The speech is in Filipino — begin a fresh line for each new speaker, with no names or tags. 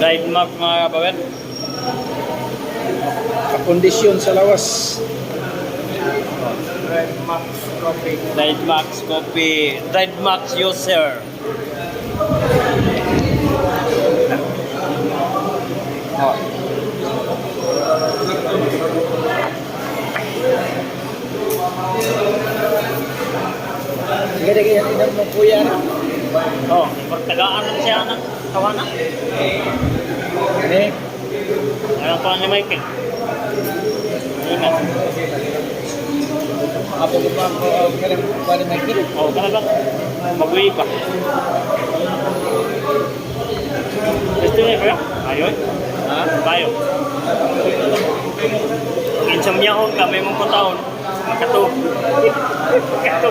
Trademark mga kabawet.
Kondisyon sa lawas.
Trademark Coffee. Trademark user. Oh.
Sige, sige, yan inom mo kuya na.
Oh, pagtagaan na siya ng tawanan.
Eh,
Ayaw pa ni Michael. Ingat.
ako ko pa ako kailang pwede may kilo.
Oh, talaga. Mag-uwi pa. Gusto niya kuya? Ayun.
Ha?
Tayo. Insomnia ko kami mong taon. Magkato. Magkato.